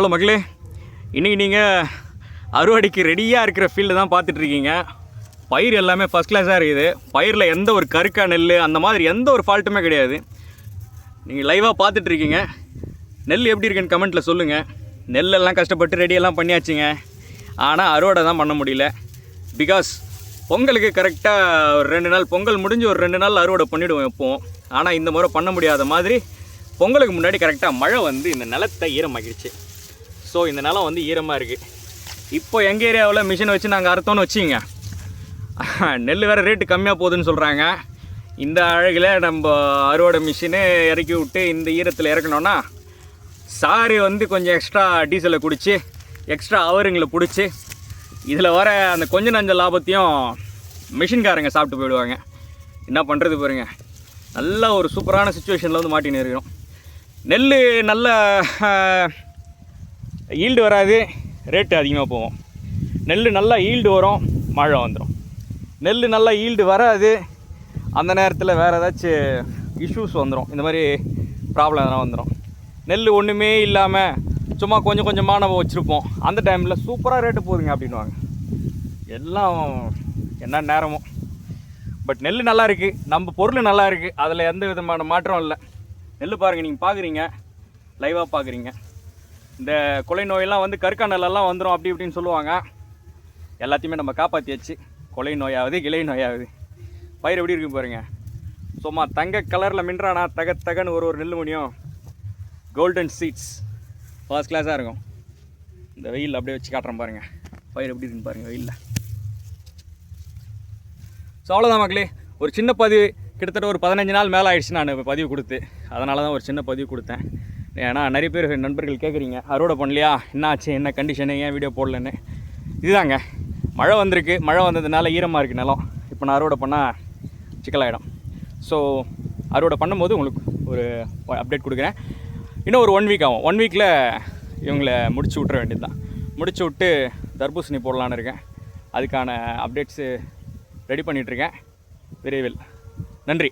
Hello மக்களே இன்றைக்கி நீங்கள் அறுவடைக்கு ரெடியாக இருக்கிற ஃபீல்டு தான் பார்த்துட்ருக்கீங்க பயிர் எல்லாமே ஃபஸ்ட் கிளாஸாக இருக்குது. பயிரில் எந்த ஒரு கருக்கா நெல் அந்த மாதிரி எந்த ஒரு ஃபால்ட்டுமே கிடையாது. நீங்கள் லைவாக பார்த்துட்ருக்கீங்க நெல் எப்படி இருக்குன்னு கமெண்ட்டில் சொல்லுங்கள் நெல்லெல்லாம் கஷ்டப்பட்டு ரெடியெல்லாம் பண்ணியாச்சுங்க. ஆனால் அறுவடை தான் பண்ண முடியல. பிகாஸ் பொங்கலுக்கு கரெக்டாக ஒரு ரெண்டு நாள் பொங்கல் முடிஞ்சு ஒரு ரெண்டு நாள் அறுவடை பண்ணிவிடுவோம் எப்போவும். ஆனால் இந்த முறை பண்ண முடியாத மாதிரி பொங்கலுக்கு முன்னாடி கரெக்டாக மழை வந்து இந்த நிலத்தை ஈரமாகிடுச்சு ஸோ இந்த நிலம் வந்து ஈரமாக இருக்குது இப்போ எங்கள் ஏரியாவில் மிஷின் வச்சு நாங்கள் அறுத்தோன்னு வச்சுங்க நெல் வேறு ரேட்டு கம்மியாக போகுதுன்னு சொல்கிறாங்க இந்த அழகில் நம்ம அறுவடை மிஷினு இறக்கி விட்டு இந்த ஈரத்தில் இறக்கணும்னா சாரி வந்து கொஞ்சம் எக்ஸ்ட்ரா டீசலை குடித்து எக்ஸ்ட்ரா அவருங்களை பிடிச்சி இதில் வர அந்த கொஞ்ச நஞ்ச லாபத்தையும் மிஷின்காரங்க சாப்பிட்டு போயிடுவாங்க. என்ன பண்ணுறது பாருங்க. நல்ல ஒரு சூப்பரான சுச்சுவேஷனில் வந்து மாட்டின்னு இருக்கிறோம். நெல் நல்ல ஈல்டு வராது ரேட்டு அதிகமாக போகும். நெல் நல்லா ஈல்டு வரும் மழை வந்துடும் நெல் நல்லா ஈல்டு வராது அந்த நேரத்தில் வேறு ஏதாச்சும் இஷ்யூஸ் வந்துடும் இந்த மாதிரி ப்ராப்ளம் எதனா வந்துடும் நெல் ஒன்றுமே இல்லாமல் சும்மா கொஞ்சம் கொஞ்சமாக நம்ம வச்சுருப்போம். அந்த டைமில் சூப்பராக ரேட்டு போகுதுங்க அப்படின்வாங்க எல்லாம் என்ன நேரமும் பட் நெல் நல்லா இருக்குது நம்ம பொருள் நல்லா இருக்குது அதில் எந்த விதமான மாற்றம் இல்லை. நெல் பாருங்கள் நீங்கள் பார்க்குறீங்க லைவாக பார்க்குறீங்க இந்த கொலை நோயெல்லாம் வந்து கருக்கா வந்துடும் அப்படி இப்படின்னு சொல்லுவாங்க. எல்லாத்தையுமே நம்ம காப்பாற்றியாச்சு கொலை நோயாவது கிளை நோயாவது. பயிர் எப்படி இருக்கு பாருங்க. சும்மா தங்க கலரில் மின்றானா தக தகன்னு ஒரு ஒரு நெல் முடியும் கோல்டன் சீட்ஸ் ஃபர்ஸ்ட் கிளாஸாக இருக்கும். இந்த வெயில் அப்படியே வச்சு காட்டுறேன் பாருங்கள் பயிர் எப்படி இருக்குன்னு பாருங்கள் வெயிலில். ஸோ அவ்வளோதான் மக்களே. ஒரு சின்ன பதிவு கிட்டத்தட்ட ஒரு பதினஞ்சு நாள் மேலே ஆயிடுச்சு நான் பதிவு கொடுத்து. அதனால தான் ஒரு சின்ன பதிவு கொடுத்தேன். ஏன்னா நிறைய பேர் நண்பர்கள் கேட்குறீங்க அறுவடை பண்ணலையா? என்ன ஆச்சு என்ன கண்டிஷனு ஏன் வீடியோ போடலன்னு? இதுதாங்க. மழை வந்திருக்கு. மழை வந்ததுனால ஈரமாக இருக்குது நிலம். இப்போ நான் அறுவடை பண்ணால் சிக்கலாயிடும். ஸோ அறுவடை பண்ணும்போது உங்களுக்கு ஒரு அப்டேட் கொடுக்குறேன். இன்னும் ஒரு ஒன் வீக் ஆகும். ஒன் வீக்கில் இவங்களை முடிச்சு விட்ற வேண்டியது தான் முடிச்சு விட்டு தர்பூசணி போடலான்னு இருக்கேன். அதுக்கான அப்டேட்ஸு ரெடி பண்ணிகிட்ருக்கேன் விரைவில். நன்றி.